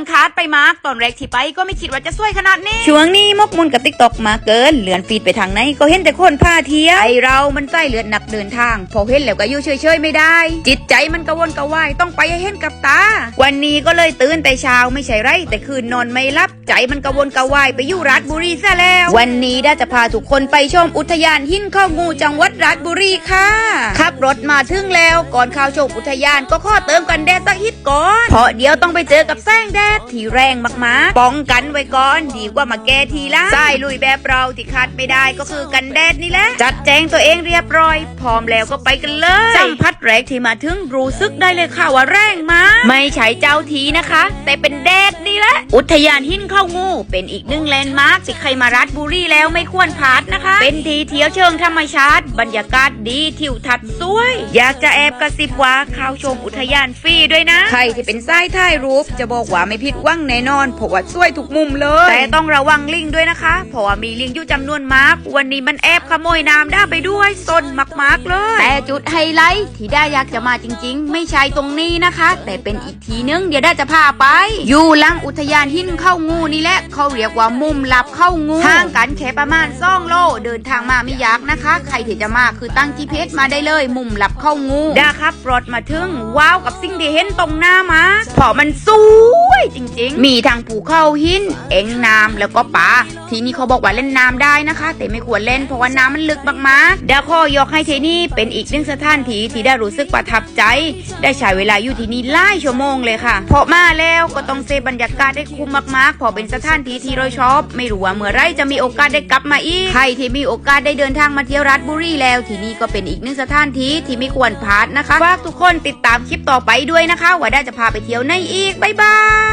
กันคาดไปมากตอนแรกที่ไปก็ไม่คิดว่าจะสวยขนาดนี้ ช่วงนี้มกมุนกับติ๊กตอกมาเกินเลือนฟีดไปทางไหนก็เห็นแต่คนพาเที่ยวไอเรามันใส่เลือดหนักเดินทาง พอเห็นแล้วก็อยู่เฉยๆไม่ได้ จิตใจมันกระวนกระวายต้องไปให้เห็นกับตา วันนี้ก็เลยตื่นแต่เช้าไม่ใช่ไร แต่คืนนอนไม่หลับใจมันกระวนกระวายไปอยู่ราชบุรีซะแล้ว วันนี้ได้จะพาทุกคนไปชมอุทยานหินข้าวงูจังหวัดราชบุรีค่ะขับรถมาถึงแล้วก่อนเข้าชมอุทยานก็ข้อเติมกันแดดสักฮิตก่อนเพราะเดี๋ยวต้องไปเจอกับแสงแดดที่แรงมากๆ ป้องกันไว้ก่อนดีกว่ามาแก้ทีละสายลุยแบบเราที่ขาดไม่ได้ก็คือกันแดดนี่แหละ จัดแจงตัวเองเรียบร้อย พร้อมแล้วก็ไปกันเลยสัมผัสแรกที่มาถึงรู้สึกได้เลยค่ะว่าแรงมากไม่ใช่เจ้าทีนะคะ แต่เป็นแดดนี่แหละ อุทยานหินเข้างู เป็นอีกหนึ่งแลนด์มาร์คที่ใครมารัดบุรีแล้วไม่ควรพลาดนะคะ เป็นทีเที่ยวเชิงธรรมชาติ บรรยากาศดีทิวทัศน์สวย อยากจะแอบกระซิบว่าเข้าชมอุทยานฟรีด้วยนะ ใครที่เป็นสายถ่ายรูปจะบอกว่าไม่ผิดหวังแน่นอนเพราะว่าสวยทุกมุมเลย แต่ต้องระวังลิงด้วยนะคะ เพราะว่ามีลิงอยู่จำนวนมาก วันนี้มันแอบขโมยน้ำได้ไปด้วยซนมากๆเลย แต่จุดไฮไลท์ที่ได้อยากจะมาจริง ๆ ไม่ใช่ตรงนี้นะคะ แต่เป็นอีกทีนึงเดี๋ยวได้จะพาไป อยู่หลังอุทยานหินเข้างูนี่แหละเขาเรียกว่ามุมลับเข้างูห่างกันแค่ประมาณซ่องโลเดินทางมาไม่ยากนะคะ ใครที่จะมาคือตั้ง GPS มาได้เลย มุมลับเข้างูได้ครับรถมาถึงว้าวกับสิ่งที่เห็นตรงหน้ามาเพราะมันสวยจริง ๆ มีทางภูเขาหิน เอ็งน้ำแล้วก็ป่าทีนี้เขาบอกว่าเล่นน้ำได้นะคะ แต่ไม่ควรเล่นเพราะว่าน้ำมันลึกมากๆเดี๋ยวขอยกให้ที่นี่เป็นอีกหนึ่งสถานที่ที่ได้รู้สึกประทับใจ ได้ใช้เวลาอยู่ที่นี่หลายชั่วโมงเลยค่ะเพราะมาแล้วก็ต้องเซฟบรรยากาศได้คุ้มมากๆเพราะเป็นสถานที่ที่เราชอบ ไม่รู้ว่าเมื่อไรจะมีโอกาสได้กลับมาอีกใครที่มีโอกาสได้เดินทางมาเที่ยวราชบุรีแล้ว ที่นี่ก็เป็นอีกหนึ่งสถานที่ที่ไม่ควรพลาดนะคะฝากทุกคนติดตามคลิปต่อไปด้วยนะคะ ว่าได้จะพาไปเที่ยวในอีกบ๊ายบาย